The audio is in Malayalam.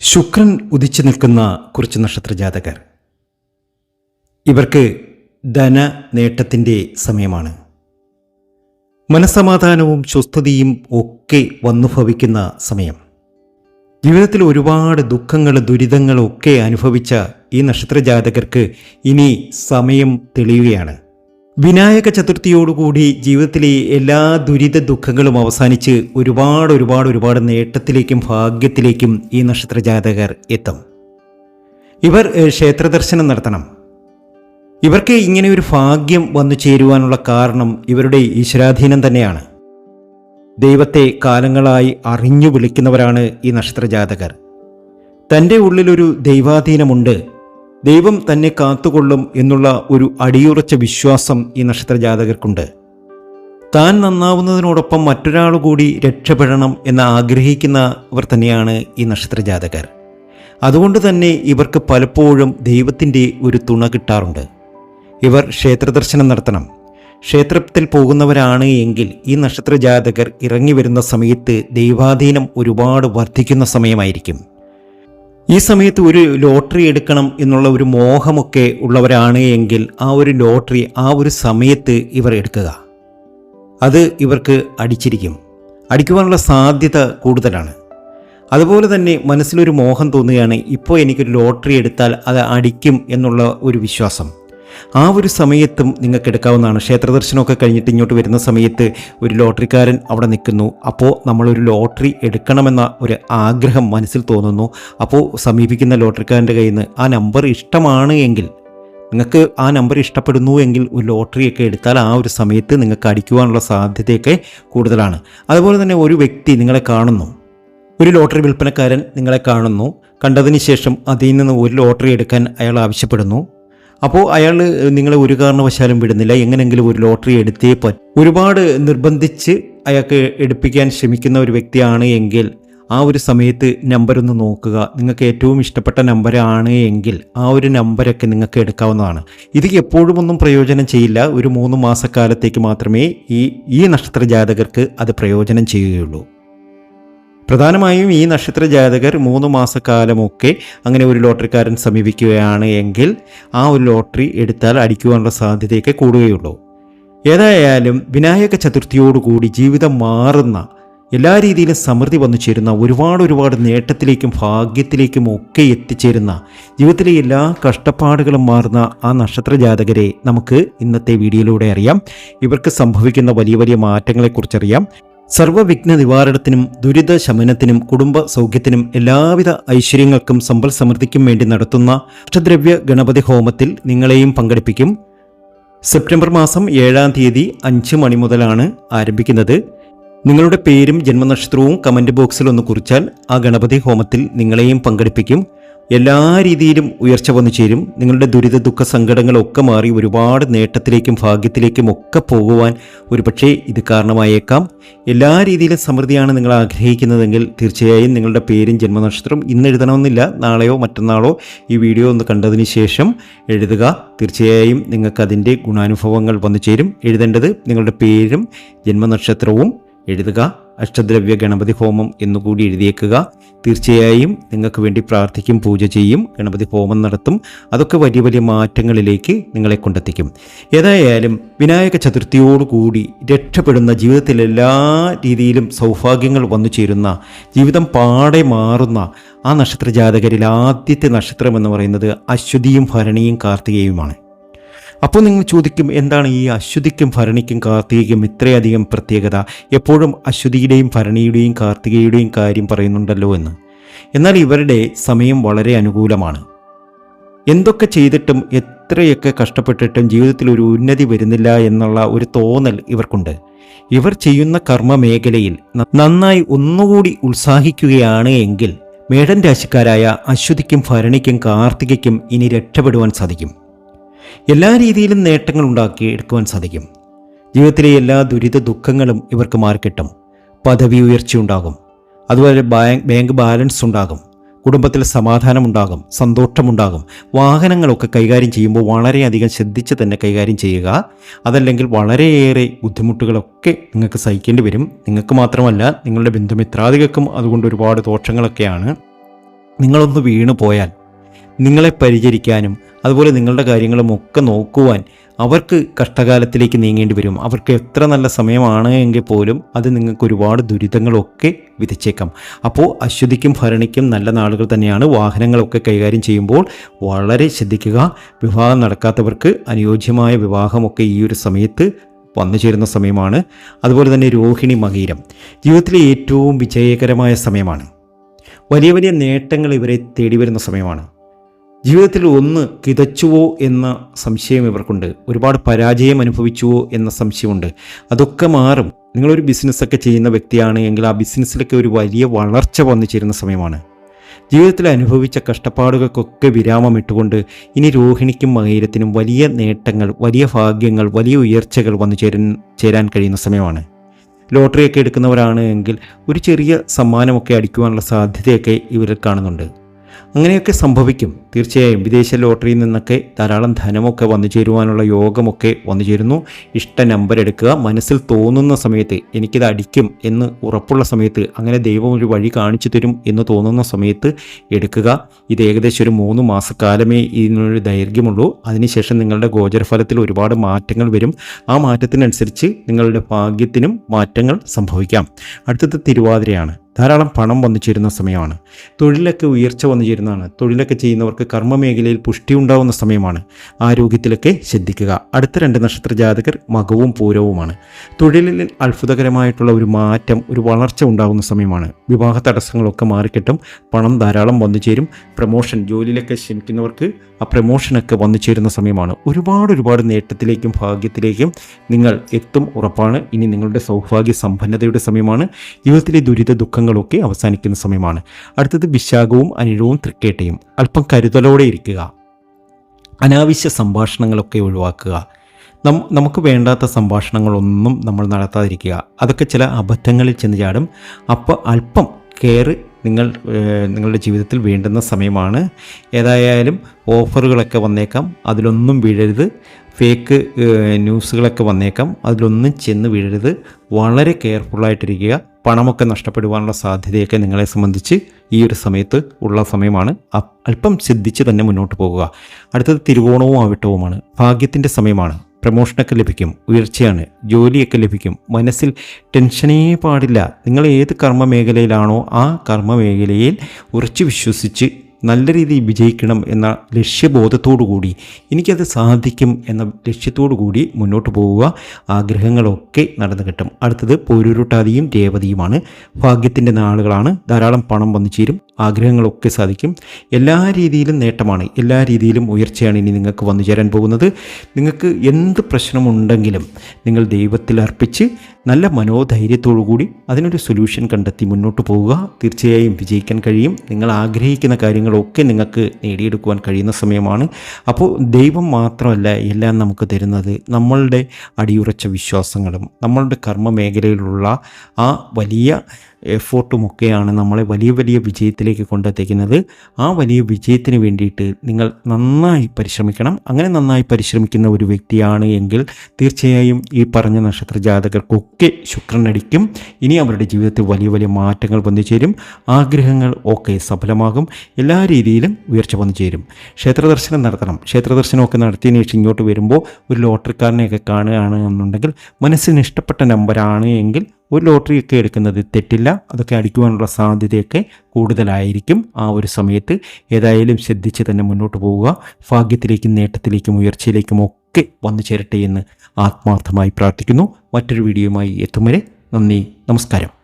ശുക്രൻ ഉദിച്ചു നിൽക്കുന്ന കുറച്ച് നക്ഷത്ര ജാതകർ ഇവർക്ക് ധന നേട്ടത്തിന്റെ സമയമാണ്. മനസ്സമാധാനവും സ്വസ്ഥതയും ഒക്കെ വന്നു ഭവിക്കുന്ന സമയം. ജീവിതത്തിൽ ഒരുപാട് ദുഃഖങ്ങൾ ദുരിതങ്ങളും ഒക്കെ അനുഭവിച്ച ഈ നക്ഷത്ര ജാതകർക്ക് ഇനി സമയം തെളിയുകയാണ്. വിനായക ചതുർത്ഥിയോടുകൂടി ജീവിതത്തിലെ എല്ലാ ദുരിത ദുഃഖങ്ങളും അവസാനിച്ച് ഒരുപാട് ഒരുപാട് ഒരുപാട് നേട്ടത്തിലേക്കും ഭാഗ്യത്തിലേക്കും ഈ നക്ഷത്ര ജാതകർ എത്തും. ഇവർ ക്ഷേത്ര ക്ഷേത്രദർശനം നടത്തണം. ഇവർക്ക് ഇങ്ങനെ ഒരു ഭാഗ്യം വന്നു ചേരുവാനുള്ള കാരണം ഇവരുടെ ഈശ്വരാധീനം തന്നെയാണ്. ദൈവത്തെ കാലങ്ങളായി അറിഞ്ഞു വിളിക്കുന്നവരാണ് ഈ നക്ഷത്ര ജാതകർ. തന്റെ ഉള്ളിലൊരു ദൈവാധീനമുണ്ട്. ദൈവം തന്നെ കാത്തുകൊള്ളും എന്നുള്ള ഒരു അടിയുറച്ച വിശ്വാസം ഈ നക്ഷത്ര ജാതകർക്കുണ്ട് താൻ നന്നാവുന്നതിനോടൊപ്പം മറ്റൊരാൾ കൂടി രക്ഷപ്പെടണം എന്ന് ആഗ്രഹിക്കുന്നവർ തന്നെയാണ് ഈ നക്ഷത്ര ജാതകർ അതുകൊണ്ട് തന്നെ ഇവർക്ക് പലപ്പോഴും ദൈവത്തിന്റെ ഒരു തുണ കിട്ടാറുണ്ട്. ഇവർ ക്ഷേത്രദർശനം നടത്തണം. ക്ഷേത്രത്തിൽ പോകുന്നവരാണ് എങ്കിൽ ഈ നക്ഷത്ര ജാതകർ ഇറങ്ങി വരുന്ന സമയത്ത് ദൈവാധീനം ഒരുപാട് വർദ്ധിക്കുന്ന സമയമായിരിക്കും. ഈ സമയത്ത് ഒരു ലോട്ടറി എടുക്കണം എന്നുള്ള ഒരു മോഹമൊക്കെ ഉള്ളവരാണ് എങ്കിൽ ആ ഒരു ലോട്ടറി ആ ഒരു സമയത്ത് ഇവർ എടുക്കുക. അത് ഇവർക്ക് അടിച്ചിരിക്കും. അടിക്കുവാനുള്ള സാധ്യത കൂടുതലാണ്. അതുപോലെ തന്നെ മനസ്സിലൊരു മോഹം തോന്നുകയാണ് ഇപ്പോൾ എനിക്കൊരു ലോട്ടറി എടുത്താൽ അത് അടിക്കും എന്നുള്ള ഒരു വിശ്വാസം. ആ ഒരു സമയത്തും നിങ്ങൾക്ക് എടുക്കാവുന്നതാണ്. ക്ഷേത്രദർശനമൊക്കെ കഴിഞ്ഞിട്ട് ഇങ്ങോട്ട് വരുന്ന സമയത്ത് ഒരു ലോട്ടറിക്കാരൻ അവിടെ നിൽക്കുന്നു. അപ്പോൾ നമ്മളൊരു ലോട്ടറി എടുക്കണമെന്ന ഒരു ആഗ്രഹം മനസ്സിൽ തോന്നുന്നു. അപ്പോൾ സമീപിക്കുന്ന ലോട്ടറിക്കാരന്റെ കയ്യിൽ നിന്ന് ആ നമ്പർ ഇഷ്ടമാണ് എങ്കിൽ നിങ്ങൾക്ക് ആ നമ്പർ ഇഷ്ടപ്പെടുന്നു എങ്കിൽ ഒരു ലോട്ടറിയൊക്കെ എടുത്താൽ ആ ഒരു സമയത്ത് നിങ്ങൾക്ക് അടിക്കുവാനുള്ള സാധ്യതയൊക്കെ കൂടുതലാണ്. അതുപോലെ തന്നെ ഒരു വ്യക്തി നിങ്ങളെ കാണുന്നു. ഒരു ലോട്ടറി വിൽപ്പനക്കാരൻ നിങ്ങളെ കാണുന്നു. കണ്ടതിന് ശേഷം അതിൽ നിന്ന് ഒരു ലോട്ടറി എടുക്കാൻ അയാൾ ആവശ്യപ്പെടുന്നു. അപ്പോൾ അയാൾ നിങ്ങളെ ഒരു കാരണവശാലും വിടുന്നില്ല. എങ്ങനെങ്കിലും ഒരു ലോട്ടറി എടുത്തേ പറ്റും ഒരുപാട് നിർബന്ധിച്ച് അയാൾക്ക് എടുപ്പിക്കാൻ ശ്രമിക്കുന്ന ഒരു വ്യക്തിയാണ് എങ്കിൽ ആ ഒരു സമയത്ത് നമ്പർ ഒന്ന് നോക്കുക. നിങ്ങൾക്ക് ഏറ്റവും ഇഷ്ടപ്പെട്ട നമ്പറാണ് എങ്കിൽ ആ ഒരു നമ്പരൊക്കെ നിങ്ങൾക്ക് എടുക്കാവുന്നതാണ്. ഇത് എപ്പോഴും ഒന്നും പ്രയോജനം ചെയ്യില്ല. ഒരു മൂന്ന് മാസക്കാലത്തേക്ക് മാത്രമേ ഈ ഈ നക്ഷത്ര ജാതകർക്ക് അത് പ്രയോജനം ചെയ്യുകയുള്ളൂ. പ്രധാനമായും ഈ നക്ഷത്ര ജാതകർ മൂന്ന് മാസക്കാലമൊക്കെ അങ്ങനെ ഒരു ലോട്ടറിക്കാരൻ സമീപിക്കുകയാണ് എങ്കിൽ ആ ഒരു ലോട്ടറി എടുത്താൽ അടിക്കുവാനുള്ള സാധ്യതയൊക്കെ കൂടുകയുള്ളൂ. ഏതായാലും വിനായക ചതുർത്ഥിയോടുകൂടി ജീവിതം മാറുന്ന എല്ലാ രീതിയിലും സമൃദ്ധി വന്നു ചേരുന്ന ഒരുപാട് ഒരുപാട് നേട്ടത്തിലേക്കും ഭാഗ്യത്തിലേക്കും ഒക്കെ എത്തിച്ചേരുന്ന ജീവിതത്തിലെ എല്ലാ കഷ്ടപ്പാടുകളും മാറുന്ന ആ നക്ഷത്ര ജാതകരെ നമുക്ക് ഇന്നത്തെ വീഡിയോയിലൂടെ അറിയാം. ഇവർക്ക് സംഭവിക്കുന്ന വലിയ വലിയ മാറ്റങ്ങളെക്കുറിച്ചറിയാം. സർവവിഘ്ന നിവാരണത്തിനും ദുരിത ശമനത്തിനും കുടുംബ സൗഖ്യത്തിനും എല്ലാവിധ ഐശ്വര്യങ്ങൾക്കും സമ്പൽ സമൃദ്ധിക്കും വേണ്ടി നടത്തുന്ന അഷ്ടദ്രവ്യ ഗണപതി ഹോമത്തിൽ നിങ്ങളെയും പങ്കെടുപ്പിക്കും. സെപ്റ്റംബർ മാസം ഏഴാം തീയതി അഞ്ച് മണി മുതലാണ് ആരംഭിക്കുന്നത്. നിങ്ങളുടെ പേരും ജന്മനക്ഷത്രവും കമന്റ് ബോക്സിൽ ഒന്ന് കുറിച്ചാൽ ആ ഗണപതി ഹോമത്തിൽ നിങ്ങളെയും പങ്കെടുപ്പിക്കും. എല്ലാ രീതിയിലും ഉയർച്ച വന്നു ചേരും. നിങ്ങളുടെ ദുരിത ദുഃഖ സങ്കടങ്ങളൊക്കെ മാറി ഒരുപാട് നേട്ടത്തിലേക്കും ഭാഗ്യത്തിലേക്കും ഒക്കെ പോകുവാൻ ഒരുപക്ഷെ ഇത് കാരണമായേക്കാം. എല്ലാ രീതിയിലും സമൃദ്ധിയാണ് നിങ്ങൾ ആഗ്രഹിക്കുന്നതെങ്കിൽ തീർച്ചയായും നിങ്ങളുടെ പേരും ജന്മനക്ഷത്രം ഇന്ന് എഴുതണമെന്നില്ല. നാളെയോ മറ്റന്നാളോ ഈ വീഡിയോ ഒന്ന് കണ്ടതിന് ശേഷം എഴുതുക. തീർച്ചയായും നിങ്ങൾക്ക് അതിന്റെ ഗുണാനുഭവങ്ങൾ വന്നു ചേരും. എഴുതേണ്ടത് നിങ്ങളുടെ പേരും ജന്മനക്ഷത്രവും എഴുതുക. അഷ്ടദ്രവ്യ ഗണപതി ഹോമം എന്നുകൂടി എഴുതിയേക്കുക. തീർച്ചയായും നിങ്ങൾക്ക് വേണ്ടി പ്രാർത്ഥിക്കും പൂജ ചെയ്യും ഗണപതി ഹോമം നടത്തും. അതൊക്കെ വലിയ വലിയ മാറ്റങ്ങളിലേക്ക് നിങ്ങളെ കൊണ്ടെത്തിക്കും. ഏതായാലും വിനായക ചതുർത്ഥിയോടുകൂടി രക്ഷപ്പെടുന്ന ജീവിതത്തിൽ എല്ലാ രീതിയിലും സൗഭാഗ്യങ്ങൾ വന്നു ചേരുന്ന ജീവിതം പാടെ മാറുന്ന ആ നക്ഷത്ര ജാതകരിൽ ആദ്യത്തെ നക്ഷത്രം എന്ന് പറയുന്നത് അശ്വതിയും ഭരണിയും കാർത്തികയുമാണ്. അപ്പോൾ നിങ്ങൾ ചോദിക്കും എന്താണ് ഈ അശ്വതിക്കും ഭരണിക്കും കാർത്തികയ്ക്കും ഇത്രയധികം പ്രത്യേകത? എപ്പോഴും അശ്വതിയുടെയും ഭരണിയുടെയും കാർത്തികയുടെയും കാര്യം പറയുന്നുണ്ടല്ലോ എന്ന്. എന്നാൽ ഇവരുടെ സമയം വളരെ അനുകൂലമാണ്. എന്തൊക്കെ ചെയ്തിട്ടും എത്രയൊക്കെ കഷ്ടപ്പെട്ടിട്ടും ജീവിതത്തിൽ ഒരു ഉന്നതി വരുന്നില്ല എന്നുള്ള ഒരു തോന്നൽ ഇവർക്കുണ്ട്. ഇവർ ചെയ്യുന്ന കർമ്മ മേഖലയിൽ നന്നായി ഒന്നുകൂടി ഉത്സാഹിക്കുകയാണ് എങ്കിൽ മേടൻ രാശിക്കാരായ അശ്വതിക്കും ഭരണിക്കും കാർത്തികയ്ക്കും ഇനി രക്ഷപ്പെടുവാൻ സാധിക്കും. എല്ലാ രീതിയിലും നേട്ടങ്ങൾ ഉണ്ടാക്കി എടുക്കുവാൻ സാധിക്കും. ജീവിതത്തിലെ എല്ലാ ദുരിത ദുഃഖങ്ങളും ഇവർക്ക് മാറിക്കിട്ടും. പദവി ഉയർച്ച ഉണ്ടാകും. അതുപോലെ ബാങ്ക് ബാലൻസ് ഉണ്ടാകും. കുടുംബത്തിൽ സമാധാനമുണ്ടാകും സന്തോഷമുണ്ടാകും വാഹനങ്ങളൊക്കെ കൈകാര്യം ചെയ്യുമ്പോൾ വളരെയധികം ശ്രദ്ധിച്ച് തന്നെ കൈകാര്യം ചെയ്യുക. അതല്ലെങ്കിൽ വളരെയേറെ ബുദ്ധിമുട്ടുകളൊക്കെ നിങ്ങൾക്ക് സഹിക്കേണ്ടി വരും. നിങ്ങൾക്ക് മാത്രമല്ല നിങ്ങളുടെ ബന്ധുമിത്രാദികൾക്കും അതുകൊണ്ട് ഒരുപാട് ദോഷങ്ങളൊക്കെയാണ്. നിങ്ങളൊന്ന് വീണു പോയാൽ നിങ്ങളെ പരിചരിക്കാനും അതുപോലെ നിങ്ങളുടെ കാര്യങ്ങളും ഒക്കെ നോക്കുവാൻ അവർക്ക് കഷ്ടകാലത്തിലേക്ക് നീങ്ങേണ്ടി വരും. അവർക്ക് എത്ര നല്ല സമയമാണ് എങ്കിൽ പോലും അത് നിങ്ങൾക്ക് ഒരുപാട് ദുരിതങ്ങളൊക്കെ വിതച്ചേക്കാം. അപ്പോൾ അശ്വതിക്കും ഭരണിക്കും നല്ല നാളുകൾ തന്നെയാണ്. വാഹനങ്ങളൊക്കെ കൈകാര്യം ചെയ്യുമ്പോൾ വളരെ ശ്രദ്ധിക്കുക. വിവാഹം നടക്കാത്തവർക്ക് അനുയോജ്യമായ വിവാഹമൊക്കെ ഈ ഒരു സമയത്ത് വന്നു ചേരുന്ന സമയമാണ്. അതുപോലെ തന്നെ രോഹിണി മകീരം. ജീവിതത്തിലെ ഏറ്റവും വിജയകരമായ സമയമാണ്. വലിയ വലിയ നേട്ടങ്ങൾ ഇവരെ തേടി വരുന്ന സമയമാണ്. ജീവിതത്തിൽ ഒന്ന് കിതച്ചുവോ എന്ന സംശയം ഇവർക്കുണ്ട്. ഒരുപാട് പരാജയം അനുഭവിച്ചുവോ എന്ന സംശയമുണ്ട്. അതൊക്കെ മാറും. നിങ്ങളൊരു ബിസിനസ്സൊക്കെ ചെയ്യുന്ന വ്യക്തിയാണ് എങ്കിൽ ആ ബിസിനസ്സിലൊക്കെ ഒരു വലിയ വളർച്ച വന്നു ചേരുന്ന സമയമാണ്. ജീവിതത്തിൽ അനുഭവിച്ച കഷ്ടപ്പാടുകൾക്കൊക്കെ വിരാമം ഇട്ടുകൊണ്ട് ഇനി രോഹിണിക്കും മകീരത്തിനും വലിയ നേട്ടങ്ങൾ വലിയ ഭാഗ്യങ്ങൾ വലിയ ഉയർച്ചകൾ വന്നു ചേരാൻ ചേരാൻ കഴിയുന്ന സമയമാണ്. ലോട്ടറിയൊക്കെ എടുക്കുന്നവരാണ് എങ്കിൽ ഒരു ചെറിയ സമ്മാനമൊക്കെ അടിക്കുവാനുള്ള സാധ്യതയൊക്കെ ഇവരിൽ കാണുന്നുണ്ട്. അങ്ങനെയൊക്കെ സംഭവിക്കും. തീർച്ചയായും വിദേശ ലോട്ടറിയിൽ നിന്നൊക്കെ ധാരാളം ധനമൊക്കെ വന്നു ചേരുവാനുള്ള യോഗമൊക്കെ വന്നു ചേരുന്നു. ഇഷ്ട നമ്പർ എടുക്കുക. മനസ്സിൽ തോന്നുന്ന സമയത്ത് എനിക്കിത് അടിക്കും എന്ന് ഉറപ്പുള്ള സമയത്ത് അങ്ങനെ ദൈവം ഒരു വഴി കാണിച്ചു തരും എന്ന് തോന്നുന്ന സമയത്ത് എടുക്കുക. ഇത് ഏകദേശം ഒരു മൂന്ന് മാസക്കാലമേ ഇതിനൊരു ദൈർഘ്യമുള്ളൂ. അതിനുശേഷം നിങ്ങളുടെ ഗോചരഫലത്തിൽ ഒരുപാട് മാറ്റങ്ങൾ വരും. ആ മാറ്റത്തിനനുസരിച്ച് നിങ്ങളുടെ ഭാഗ്യത്തിനും മാറ്റങ്ങൾ സംഭവിക്കാം. അടുത്തത് തിരുവാതിരയാണ്. ധാരാളം പണം വന്നു ചേരുന്ന സമയമാണ്. തൊഴിലൊക്കെ ഉയർച്ച വന്നു ചേരുന്നതാണ് തൊഴിലൊക്കെ ചെയ്യുന്നവർക്ക് കർമ്മ മേഖലയിൽ പുഷ്ടി ഉണ്ടാവുന്ന സമയമാണ്. ആരോഗ്യത്തിലൊക്കെ ശ്രദ്ധിക്കുക. അടുത്ത രണ്ട് നക്ഷത്ര ജാതകർ മകവും പൂരവുമാണ്. തൊഴിലിൽ അത്ഭുതകരമായിട്ടുള്ള ഒരു മാറ്റം ഒരു വളർച്ച ഉണ്ടാകുന്ന സമയമാണ്. വിവാഹ തടസ്സങ്ങളൊക്കെ മാറിക്കിട്ടും പണം ധാരാളം വന്നു ചേരും പ്രമോഷൻ ജോലിയിലൊക്കെ ശ്രമിക്കുന്നവർക്ക് ആ പ്രമോഷനൊക്കെ വന്നു ചേരുന്ന സമയമാണ്. ഒരുപാട് ഒരുപാട് നേട്ടത്തിലേക്കും ഭാഗ്യത്തിലേക്കും നിങ്ങൾ എത്തും ഉറപ്പാണ്. ഇനി നിങ്ങളുടെ സൗഭാഗ്യ സമ്പന്നതയുടെ സമയമാണ്. ജീവിതത്തിലെ ദുരിത ദുഃഖങ്ങളൊക്കെ അവസാനിക്കുന്ന സമയമാണ്. അടുത്തത് വിശാഖവും അനിഴവും തൃക്കേട്ടയും. അല്പം കരുതലോടെ ഇരിക്കുക. അനാവശ്യ സംഭാഷണങ്ങളൊക്കെ ഒഴിവാക്കുക. നം നമുക്ക് വേണ്ടാത്ത സംഭാഷണങ്ങളൊന്നും നമ്മൾ നടത്താതിരിക്കുക. അതൊക്കെ ചില അബദ്ധങ്ങളിൽ ചെന്ന് ചാടും. അപ്പോൾ അല്പം കെയർ നിങ്ങൾ നിങ്ങളുടെ ജീവിതത്തിൽ വേണ്ടുന്ന സമയമാണ്. ഏതായാലും ഓഫറുകളൊക്കെ വന്നേക്കാം. അതിലൊന്നും വീഴരുത്. ഫേക്ക് ന്യൂസുകളൊക്കെ വന്നേക്കാം. അതിലൊന്നും ചെന്ന് വീഴരുത്. വളരെ കെയർഫുള്ളായിട്ടിരിക്കുക. പണമൊക്കെ നഷ്ടപ്പെടുവാനുള്ള സാധ്യതയൊക്കെ നിങ്ങളെ സംബന്ധിച്ച് ഈ ഒരു സമയത്ത് ഉള്ള സമയമാണ്. അല്പം ശ്രദ്ധിച്ച് തന്നെ മുന്നോട്ട് പോകുക. അടുത്തത് തിരുവോണവും ആവിട്ടവുമാണ്. ഭാഗ്യത്തിന്റെ സമയമാണ്. പ്രമോഷനൊക്കെ ലഭിക്കും. ഉയർച്ചയാണ്. ജോലിയൊക്കെ ലഭിക്കും. മനസ്സിൽ ടെൻഷനേ പാടില്ല. നിങ്ങൾ ഏത് കർമ്മ മേഖലയിലാണോ ആ കർമ്മ മേഖലയിൽ ഉറച്ചു വിശ്വസിച്ച് നല്ല രീതിയിൽ വിജയിക്കണം എന്ന ലക്ഷ്യബോധത്തോടു കൂടി എനിക്കത് സാധിക്കും എന്ന ലക്ഷ്യത്തോടു കൂടി മുന്നോട്ട് പോവുക. ആഗ്രഹങ്ങളൊക്കെ നടന്നു കിട്ടും. അടുത്തത് പൊരുരുട്ടാതിയും രേവതിയുമാണ്. ഭാഗ്യത്തിന്റെ നാളുകളാണ്. ധാരാളം പണം വന്നു ചേരും. ആഗ്രഹങ്ങളൊക്കെ സാധിക്കും. എല്ലാ രീതിയിലും നേട്ടമാണ്. എല്ലാ രീതിയിലും ഉയർച്ചയാണ് ഇനി നിങ്ങൾക്ക് വന്നു ചേരാൻ പോകുന്നത്. നിങ്ങൾക്ക് എന്ത് പ്രശ്നമുണ്ടെങ്കിലും നിങ്ങൾ ദൈവത്തിൽ അർപ്പിച്ച് നല്ല മനോധൈര്യത്തോടു കൂടി അതിനൊരു സൊല്യൂഷൻ കണ്ടെത്തി മുന്നോട്ട് പോവുക. തീർച്ചയായും വിജയിക്കാൻ കഴിയും. നിങ്ങൾ ആഗ്രഹിക്കുന്ന കാര്യങ്ങളൊക്കെ നിങ്ങൾക്ക് നേടിയെടുക്കുവാൻ കഴിയുന്ന സമയമാണ്. അപ്പോൾ ദൈവം മാത്രമല്ല എല്ലാം നമുക്ക് തരുന്നത് നമ്മളുടെ അടിയുറച്ച വിശ്വാസങ്ങളും നമ്മളുടെ കർമ്മ മേഖലയിലുള്ള ആ വലിയ എഫോർട്ടുമൊക്കെയാണ് നമ്മളെ വലിയ വലിയ വിജയത്തിലേക്ക് കൊണ്ടെത്തിക്കുന്നത്. ആ വലിയ വിജയത്തിന് വേണ്ടിയിട്ട് നിങ്ങൾ നന്നായി പരിശ്രമിക്കണം. അങ്ങനെ നന്നായി പരിശ്രമിക്കുന്ന ഒരു വ്യക്തിയാണ് എങ്കിൽ തീർച്ചയായും ഈ പറഞ്ഞ നക്ഷത്ര ജാതകർക്കൊക്കെ ശുക്രനടിക്കും. ഇനി അവരുടെ ജീവിതത്തിൽ വലിയ വലിയ മാറ്റങ്ങൾ വന്നു ചേരും. ആഗ്രഹങ്ങൾ ഒക്കെ സഫലമാകും. എല്ലാ രീതിയിലും ഉയർച്ച വന്നു ചേരും. ക്ഷേത്രദർശനം നടത്തണം. ക്ഷേത്ര ദർശനമൊക്കെ നടത്തിയതിന് ശേഷം ഇങ്ങോട്ട് വരുമ്പോൾ ഒരു ലോട്ടറിക്കാരനെയൊക്കെ കാണുകയാണ് എന്നുണ്ടെങ്കിൽ മനസ്സിന് ഇഷ്ടപ്പെട്ട നമ്പറാണ് എങ്കിൽ ഒരു ലോട്ടറിയൊക്കെ എടുക്കുന്നത് തെറ്റില്ല. അതൊക്കെ അടിക്കുവാനുള്ള സാധ്യതയൊക്കെ കൂടുതലായിരിക്കും ആ ഒരു സമയത്ത്. ഏതായാലും ശ്രദ്ധിച്ച് തന്നെ മുന്നോട്ട് പോവുക. ഭാഗ്യത്തിലേക്കും നേട്ടത്തിലേക്കും ഉയർച്ചയിലേക്കും ഒക്കെ വന്നു ചേരട്ടെ എന്ന് ആത്മാർത്ഥമായി പ്രാർത്ഥിക്കുന്നു. മറ്റൊരു വീഡിയോയുമായി എത്തും വരെ നന്ദി. നമസ്കാരം.